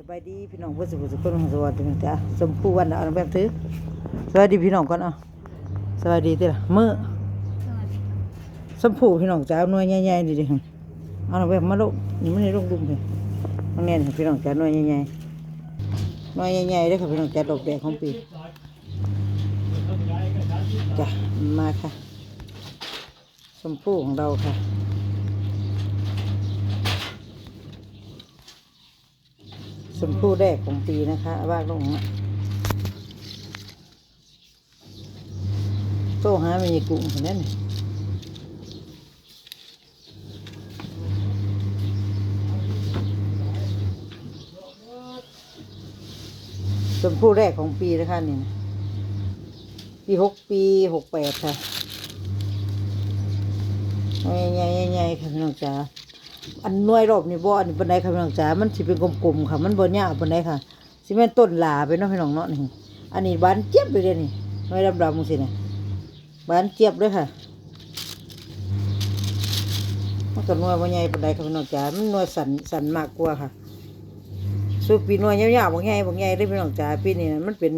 สบายดีพี่น้องเพื่อนสุขสุขคนสวัสดีจ๊ะสมผู้วันเอาน้ำแบบถือสวัสดีพี่น้องก่อนเอาสวัสดีเด้อเมื่อสมผู้พี่น้องจ้าหน่วยใหญ่ๆดีดิเอาน้ำแบบมาลูกนี่ไมันในลูกดุมเลยมันแน่นพี่น้องจ้าหน่วยใหญ่ๆหน่วยใหญ่ๆเด้ค่ะพี่น้องจ้าดอกแดงของปีจ้ะมาค่ะ สมผู้ของเราค่ะ ชมพู่แรกของปีนะคะว่าลงนะโตหาไม่มีกุ้งคนนั้นนี่ชมพู่แรกของปีนะคะนี่นะปีหกปีหกแปดค่ะใหญ่ๆๆค่ะพี่น้องจ๋า อันหน่วยรอบนี่บ่อันนี้ปานใดค่ะพี่น้องจ๋ามันสิเป็นกลมๆค่ะ มันบ่ยาวปานใดค่ะสิแม่นต้นหลาไปเนาะพี่น้องเนาะนี่อันนี้บานเจี๊ยบเลยเด้นี่หน่วยดำๆจังซี่น่ะบานเจี๊ยบเลยค่ะมันก็หน่วยบ่ใหญ่ปานใดค่ะพี่น้องจ๋ามันหน่วยสันสันมากกว่าค่ะสู้ปีหน่วยยาวๆบ่ใหญ่บ่ใหญ่เด้พี่น้องจ๋าปีนี้น่มันเป็น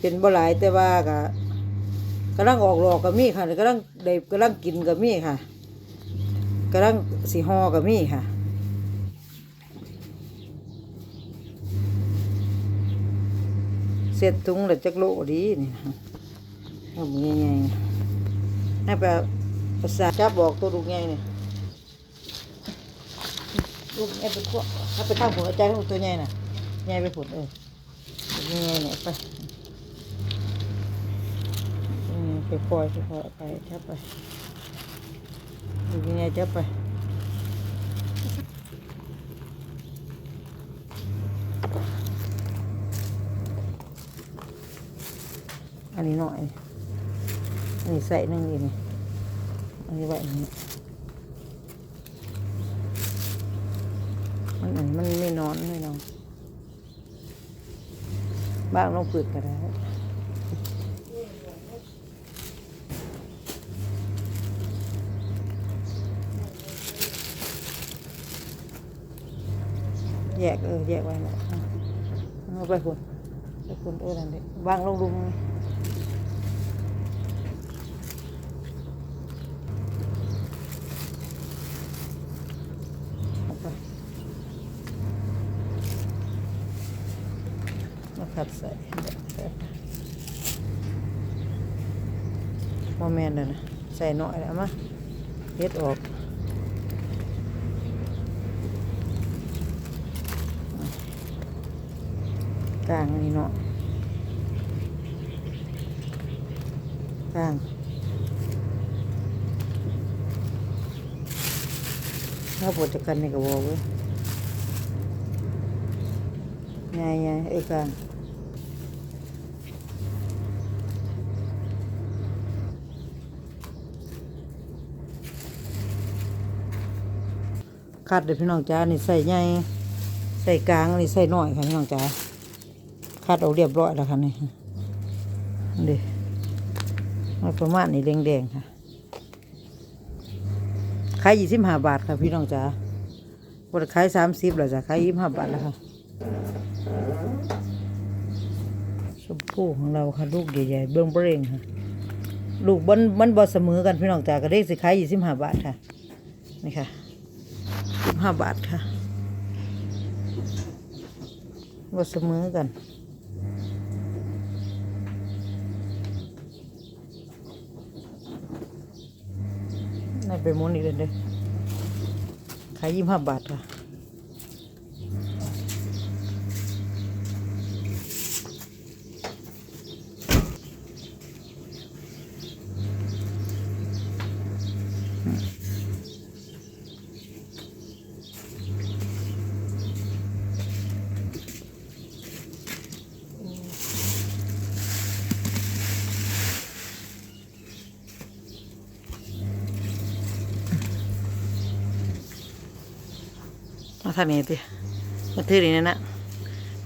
เป็นบ่หลายแต่ว่าก็กำลังออกดอกก็มีค่ะกำลังได้กำลังกินก็มีค่ะ กำลังสีหอกับมี่ค่ะ เสร็จถุงแล้วจักโลดีนี่นะเอาใหญ่ๆให้ไปภาษาจับบอกตัวลูกใหญ่เนี่ยลูกใหญ่เป็นพวกถ้าไปทางผลใจของตัวใหญ่น่ะใหญ่ไปผลเออลูกใหญ่เนี่ยไปไปปล่อยไปปล่อยไปทับไป ดูยังไงจะไปอันนี้หน่อยอันนี้ใส่หนึ่งดีนี่อันนี้ไว้นี่มันอันมันไม่นอนไม่นอนบ้างลองเปิดก็ได้ แยกเออแยกไว้นะอะเอาไปคุณไปคุณเออนั่นเด็วางลงลุมมาขัดใส่โมเมนต์เลยนะใส่หน่อยแล้วมาเฮ็ดออก กลางนนี้เนาะกลางถ้าปวดจะกันในกระบอกเว้ยไงไงไอ้กลางคัดเดี๋ยวพี่น้องจ้านี่ใส่ใหญ่ใส่กลางอันนี่ใส่น้อยค่ะพี่น้องจ้า คัดออกเรียบร้อยแล้วค่ะนี่นี่ดิประมาณนี้แดงๆค่ะขายยี่สิบห้าบาทค่ะพี่น้องจ๋าบดขายสามสิบแล้วจ้ะขายยี่สิบห้าบาทแล้วค่ะชมพู่ของเราค่ะลูกใหญ่ๆเบื้องเบรงค่ะลูกมันมันบอเสมอกันพี่น้องจ๋าก็ได้สิขายยี่สิบห้าบาทค่ะนี่ค่ะสิบห้าบาทค่ะบอเสมอกัน นั่นเป็นหมูนี่เลยเด้อขายยี่ห้าบาทค่ะ ทางนี้ดิมาถือนี่นะนะ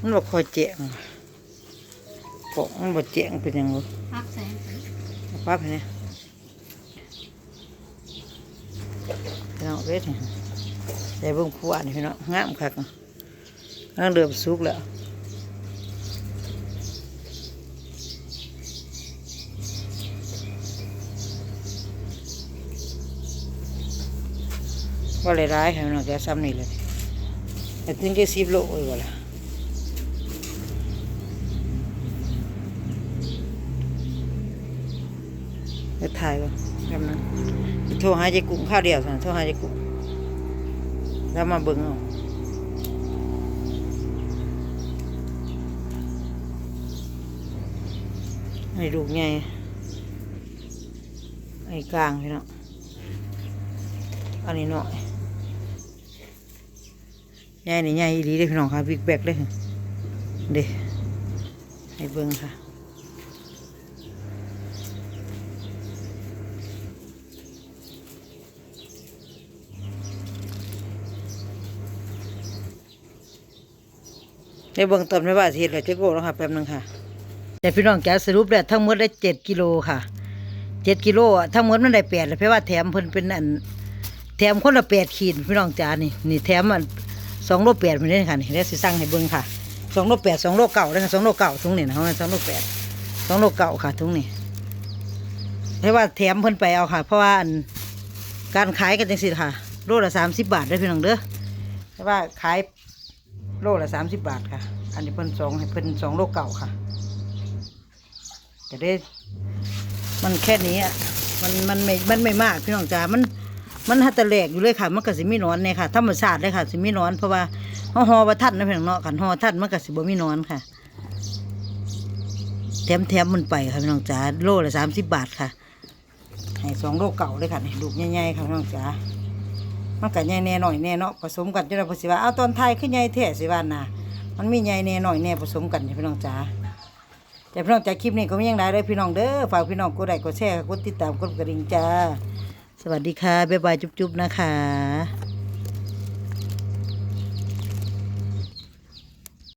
มันบอกคอยเจียงปกมันบอกเจียงเป็นยังไงพักแสงปั๊บเนไหมพี่น้องเวทนี่ใส่เบิ้งผัวนี่พี่น้องงามคักนั่งเดือบสุกแล้วว่าเลยร้ายค่ะพี่น้องจ้าซ้ำนี่เลย แต่ถึงจะสิบโลเลยว่าล่ะไปถ่ายก่อนกำลังสิโทรหาเจ๊กุ้งข้าวเดียวสั่นโทรหาเจ๊กุ้งแล้วมาเบิ่งเอาไอ้ลูกใหญ่ไอ้กลางพี่น้องอันนี้น้อย ใหญ่นี่ใหญ่อีเลยพี่น้องค่ะบิ๊กแบกเลยเด้ให้เบิ่งค่ะในเบื้องต้นไม่ว่าสิเหตุอะไรจะโก้แล้วค่ะแป๊บนึงค่ะแต่พี่น้องจะสรุปแล้วทั้งหมดได้เจ็ดกิโลค่ะเจ็ดกิโลอะทั้งหมดมันได้แปดเลยเพราะว่าแถมเพิ่นเป็นอันแถมคนละแปดขีดพี่น้องจ๋านี่นี่แถมอัน สองโลแปดมันนี่ค่ะนี่เดี๋ยวสิสั่งให้เบิ่งค่ะสองโลแปดสองโลเก่าเลยค่ะสองโลเก่าถุงนี่นะเขาสองโลแปดสองโลเก่าค่ะถุงนี่เพราะว่าแถมเพิ่นไปเอาค่ะ เพราะว่าการขายกันจังสิค่ะ โลละสามสิบบาทได้อพี่น้องเด้อเพราะว่าขายโลละสามสิบบาทค่ะ อันนี้เพิ่นสองให้เพิ่นสองโลเก่าค่ะจะได้มันแค่นี้อะมันมันไม่มันไม่มากพี่น้องจ๋ามัน มันหัตะแหลกอยู่เลยค่ะ มันก็สิมีหนอนเนี่ยค่ะธรรมชาติเลยค่ะสิมีหนอน เพราะว่าเฮาฮอว่าทันนะพี่น้องเนาะขันฮอทันมันก็สิบ่มีหนอนค่ะแถมแถมมันไปค่ะพี่น้องจ๋าโลละสามสิบบาทค่ะให้สองโลเก่าเลยค่ะนี่ลูกใหญ่ๆค่ะพี่น้องจ๋ามันก็ใหญ่แน่หน่อยแน่เนาะผสมกันจนเราพอสิว่าเอาตอนไทยขึ้นใหญ่แท้สิว่าน่ะมันมีใหญ่แน่หน่อยแน่ผสมกันนะพี่น้องจ๋าแต่พี่น้องจ๋าคลิปนี้ก็ไม่ยังได้เลยพี่น้องเด้อฝากพี่น้องกดไลค์กดแชร์กดติดตามกดกระดิ่งจ้า สวัสดีค่ะ บ๊ายบายจุ๊บๆนะคะ